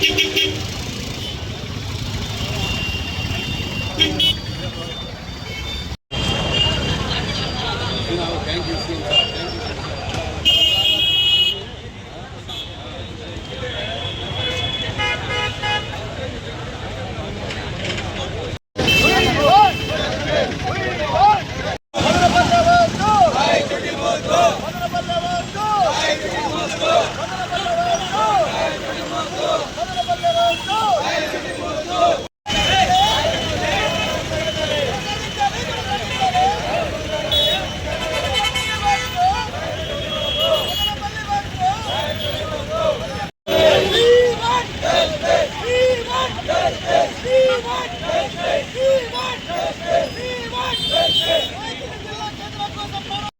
Thank you.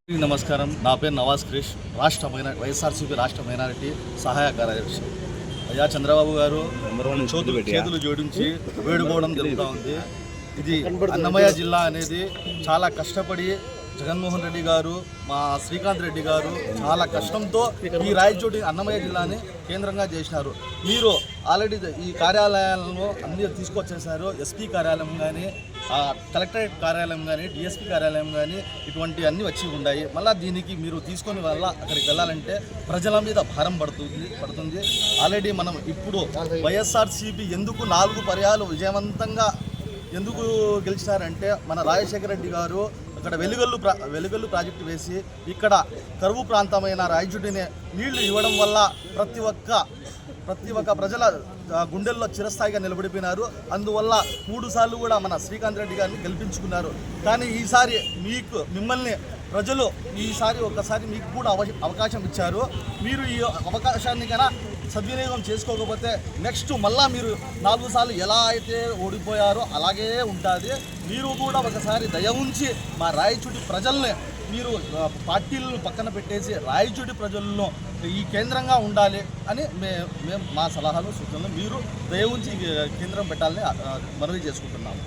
నమస్కారం. నా పేరు నవాజ్ క్రిష్. రాష్ట్ర మైనా వైఎస్ఆర్సీపీ రాష్ట్ర మైనారిటీ సహాయ కార్యదర్శి. అయ్యా చంద్రబాబు గారు చేతులు జోడించి వేడుకోవడం జరుగుతూ ఉంది. ఇది అన్నమయ్య జిల్లా అనేది చాలా కష్టపడి జగన్మోహన్ రెడ్డి గారు మా శ్రీకాంత్ రెడ్డి గారు చాలా కష్టంతో ఈ రాయచోటి అన్నమయ్య జిల్లాని కేంద్రంగా చేసినారు. మీరు ఆల్రెడీ ఈ కార్యాలయాలను అన్ని తీసుకొచ్చేసారు ఎస్పీ కార్యాలయం కానీ కలెక్టరేట్ కార్యాలయం కానీ డిఎస్పీ కార్యాలయం కానీ ఇటువంటి అన్నీ వచ్చి ఉన్నాయి మళ్ళీ దీనికి మీరు తీసుకొని వల్ల అక్కడికి వెళ్ళాలంటే ప్రజల మీద భారం పడుతుంది పడుతుంది. ఆల్రెడీ మనం ఇప్పుడు వైఎస్ఆర్సీపీ ఎందుకు నాలుగు పర్యాలు విజయవంతంగా ఎందుకు గెలిచినారంటే మన రాజశేఖర రెడ్డి గారు అక్కడ వెలుగల్లు ప్రా వెలుగల్లు ప్రాజెక్టు వేసి ఇక్కడ కరువు ప్రాంతమైన రాయచుడిని నీళ్ళు ఇవ్వడం వల్ల ప్రతి ఒక్క ప్రతి ఒక్క ప్రజల గుండెల్లో చిరస్థాయిగా నిలబడిపోయినారు. అందువల్ల మూడు సార్లు కూడా మన శ్రీకాంత్ రెడ్డి గారిని గెలిపించుకున్నారు. కానీ ఈసారి మీకు మిమ్మల్ని ప్రజలు ఈసారి ఒకసారి మీకు కూడా అవకాశం ఇచ్చారు. మీరు ఈ అవకాశాన్ని కన్నా సద్వినియోగం చేసుకోకపోతే నెక్స్ట్ మళ్ళా మీరు నాలుగు సార్లు ఎలా అయితే ఓడిపోయారో అలాగే ఉంటుంది మీరు కూడా ఒకసారి దయ ఉంచి మా రాయచూటి ప్రజల్ని మీరు పార్టీలను పక్కన పెట్టేసి రాయచూటి ప్రజలను ఈ కేంద్రంగా ఉండాలి అని మే మేము మా సలహాలు సూచనలు మీరు దయ ఉంచి ఈ కేంద్రం పెట్టాలని మనవి చేసుకుంటున్నాము.